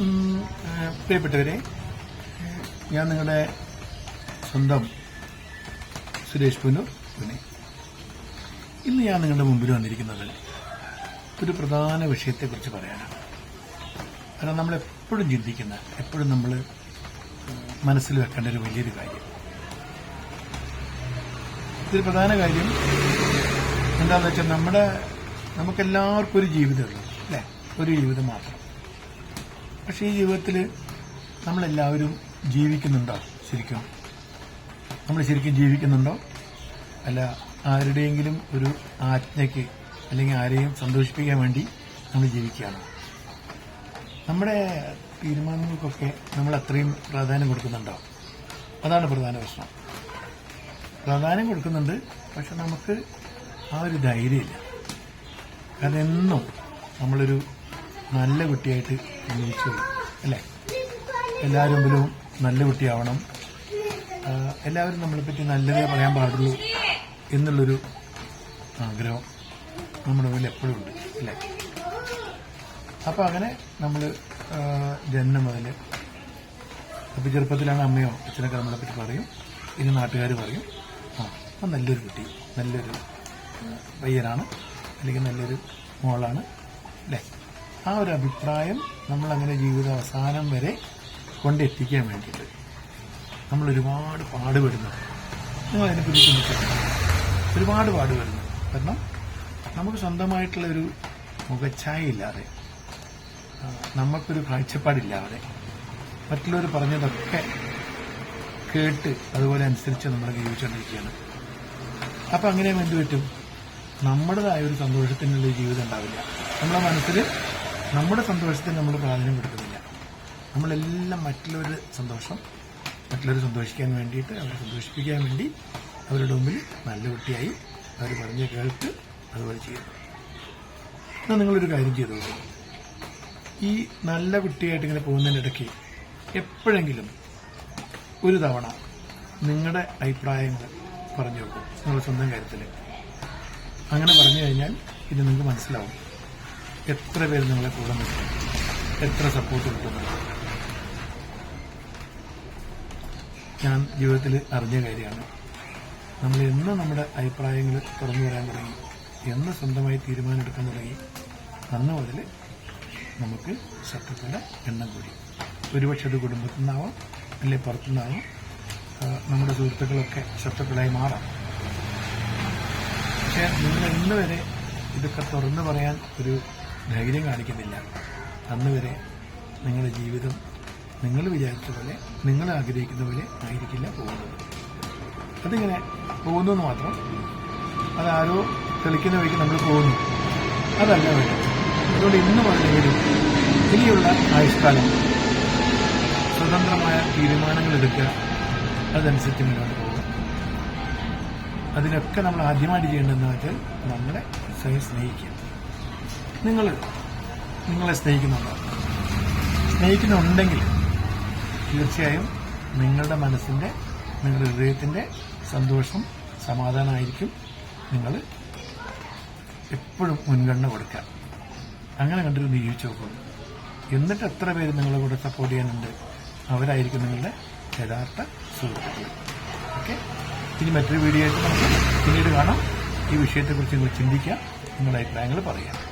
പ്രിയപ്പെട്ടവരെ ഞാൻ നിങ്ങളുടെ സ്വന്തം സുരേഷ് പുനു പുനെ ഇന്ന് ഞാൻ നിങ്ങളുടെ മുമ്പിൽ വന്നിരിക്കുന്നത് ഒരു പ്രധാന വിഷയത്തെക്കുറിച്ച് പറയാനാണ്. കാരണം നമ്മൾ എപ്പോഴും ചിന്തിക്കുന്ന എപ്പോഴും നമ്മൾ മനസ്സിൽ വെക്കേണ്ട ഒരു വലിയൊരു കാര്യം. ഇതൊരു പ്രധാന കാര്യം എന്താണെന്ന് വെച്ചാൽ നമ്മുടെ നമുക്കെല്ലാവർക്കും ഒരു ജീവിതമുള്ളൂ അല്ലേ? ഒരു ജീവിതം മാത്രം. പക്ഷേ ഈ ജീവിതത്തിൽ നമ്മളെല്ലാവരും ജീവിക്കുന്നുണ്ടോ ശരിക്കും? നമ്മൾ ശരിക്കും ജീവിക്കുന്നുണ്ടോ? അല്ല ആരുടെയെങ്കിലും ഒരു ആജ്ഞയ്ക്ക് അല്ലെങ്കിൽ ആരെയും സന്തോഷിപ്പിക്കാൻ വേണ്ടി നമ്മൾ ജീവിക്കുകയാണ്. നമ്മുടെ തീരുമാനങ്ങൾക്കൊക്കെ നമ്മൾ അത്രയും പ്രാധാന്യം കൊടുക്കുന്നുണ്ടോ? അതാണ് പ്രധാന പ്രശ്നം. പ്രാധാന്യം കൊടുക്കുന്നുണ്ട് പക്ഷെ നമുക്ക് ആ ഒരു ധൈര്യമില്ല. കാരണം എന്നും നമ്മളൊരു നല്ല കുട്ടിയായിട്ട് ജീവിച്ചു. അല്ലേ? എല്ലാവരും മുമ്പിലും നല്ല കുട്ടിയാവണം. എല്ലാവരും നമ്മളെപ്പറ്റി നല്ലതേ പറയാൻ പാടുള്ളൂ എന്നുള്ളൊരു ആഗ്രഹം നമ്മുടെ മുന്നിൽ എപ്പോഴും ഉണ്ട്. അല്ലേ? അപ്പോൾ അങ്ങനെ നമ്മൾ ജന്മം മുതൽ അപ്പോൾ ചെറുപ്പത്തിലാണ് അമ്മയോ അച്ഛനൊക്കെ നമ്മളെ പറ്റി പറയും. ഇനി നാട്ടുകാർ പറയും. ആ അപ്പം നല്ലൊരു കുട്ടി നല്ലൊരു പയ്യനാണ്. അല്ലെങ്കിൽ നല്ലൊരു മോളാണ്. അല്ലേ? ആ ഒരു അഭിപ്രായം നമ്മൾ അങ്ങനെ ജീവിത അവസാനം വരെ കൊണ്ടെത്തിക്കാൻ വേണ്ടിയിട്ട് നമ്മൾ ഒരുപാട് പാടുപെടുന്നു നിങ്ങൾ അതിനെക്കുറിച്ച് ചിന്തിച്ചിട്ടുണ്ട് ഒരുപാട് പാടുപെടുന്നു കാരണം നമുക്ക് സ്വന്തമായിട്ടുള്ളൊരു മുഖച്ഛായ ഇല്ലാതെ നമുക്കൊരു കാഴ്ചപ്പാടില്ലാതെ മറ്റുള്ളവർ പറഞ്ഞതൊക്കെ കേട്ട് അതുപോലെ അനുസരിച്ച് നമ്മൾ ജീവിച്ചുകൊണ്ടിരിക്കുകയാണ്. അപ്പം അങ്ങനെ എന്ത് പറ്റും? നമ്മുടേതായ ഒരു സന്തോഷത്തിനുള്ള ജീവിതം ഉണ്ടാവില്ല. നമ്മുടെ മനസ്സിൽ നമ്മുടെ സന്തോഷത്തിന് നമ്മൾ പ്രാധാന്യം കൊടുക്കുന്നില്ല. നമ്മളെല്ലാം മറ്റുള്ളവരുടെ സന്തോഷം മറ്റുള്ളവർ സന്തോഷിക്കാൻ വേണ്ടിയിട്ട് അവരെ സന്തോഷിപ്പിക്കാൻ വേണ്ടി അവരുടെ മുമ്പിൽ നല്ല കുട്ടിയായി അവർ പറഞ്ഞ് കേൾക്ക് അതുപോലെ ചെയ്യുന്നു. എന്നാൽ നിങ്ങളൊരു കാര്യം ചെയ്തു ഈ നല്ല കുട്ടിയായിട്ട് ഇങ്ങനെ പോകുന്നതിനിടയ്ക്ക് എപ്പോഴെങ്കിലും ഒരു തവണ നിങ്ങളുടെ അഭിപ്രായങ്ങൾ പറഞ്ഞു നോക്കും. നിങ്ങളുടെ സ്വന്തം കാര്യത്തിൽ. അങ്ങനെ പറഞ്ഞു കഴിഞ്ഞാൽ ഇത് നിങ്ങൾക്ക് മനസ്സിലാവും. എത്ര പേര് നിങ്ങളെ കൂടെ നിൽക്കും? എത്ര സപ്പോർട്ട് കിട്ടുന്നു ഞാൻ ജീവിതത്തിൽ അറിഞ്ഞ കാര്യമാണ്. നമ്മൾ എന്ന് നമ്മുടെ അഭിപ്രായങ്ങൾ തുറന്നു വരാൻ തുടങ്ങി. എന്ന് സ്വന്തമായി തീരുമാനമെടുക്കാൻ തുടങ്ങി. അന്ന് മുതൽ നമുക്ക് ശത്രുക്കളുടെ എണ്ണം കൂടി. ഒരുപക്ഷെ അത് കുടുംബത്തിൽ നിന്നാവാം അല്ലെ പുറത്തുനിന്നാവാം നമ്മുടെ സുഹൃത്തുക്കളൊക്കെ ശത്രുക്കളായി മാറാം. പക്ഷേ നിങ്ങൾ ഇന്ന് വരെ ഇതൊക്കെ തുറന്നു പറയാൻ ഒരു ധൈര്യം കാണിക്കുന്നില്ല. അന്ന് വരെ നിങ്ങളുടെ ജീവിതം നിങ്ങൾ വിചാരിച്ച പോലെ നിങ്ങൾ ആഗ്രഹിക്കുന്ന പോലെ ആയിരിക്കില്ല പോകുന്നത്. അതിങ്ങനെ പോകുന്നു എന്ന് മാത്രം അതാരോ തെളിക്കുന്ന വഴിക്ക് നമ്മൾ പോകുന്നു. അതല്ല വേണ്ടത്. അതുകൊണ്ട് ഇന്ന് പറഞ്ഞെങ്കിലും ഇനിയുള്ള ആയുഷ്കാലം സ്വതന്ത്രമായ തീരുമാനങ്ങൾ എടുക്കുക. അതനുസരിച്ച് മുന്നോട്ട് പോകുക അതിനൊക്കെ നമ്മൾ ആദ്യമായിട്ട് ചെയ്യേണ്ടതെന്ന് വെച്ചാൽ നമ്മളെ സ്വയം സ്നേഹിക്കുക. നിങ്ങൾ നിങ്ങളെ സ്നേഹിക്കുന്നുണ്ടോ? സ്നേഹിക്കുന്നുണ്ടെങ്കിൽ തീർച്ചയായും നിങ്ങളുടെ മനസ്സിന്റെ നിങ്ങളുടെ ഹൃദയത്തിന്റെ സന്തോഷം സമാധാനമായിരിക്കും നിങ്ങൾ എപ്പോഴും മുൻഗണന കൊടുക്കുക. അങ്ങനെ കണ്ടിട്ട് ജീവിച്ചു നോക്കും. എന്നിട്ട് എത്ര പേര് നിങ്ങളെ കൂടെ സപ്പോർട്ട് ചെയ്യാനുണ്ട്? അവരായിരിക്കും നിങ്ങളുടെ യഥാർത്ഥ സുഹൃത്തുക്കൾ. ഓക്കെ ഇനി മറ്റൊരു വീഡിയോ ആയിട്ട് നമുക്ക് പിന്നീട് കാണാം. ഈ വിഷയത്തെക്കുറിച്ച് നിങ്ങൾ ചിന്തിക്കുക നിങ്ങളുടെ അഭിപ്രായങ്ങൾ പറയാം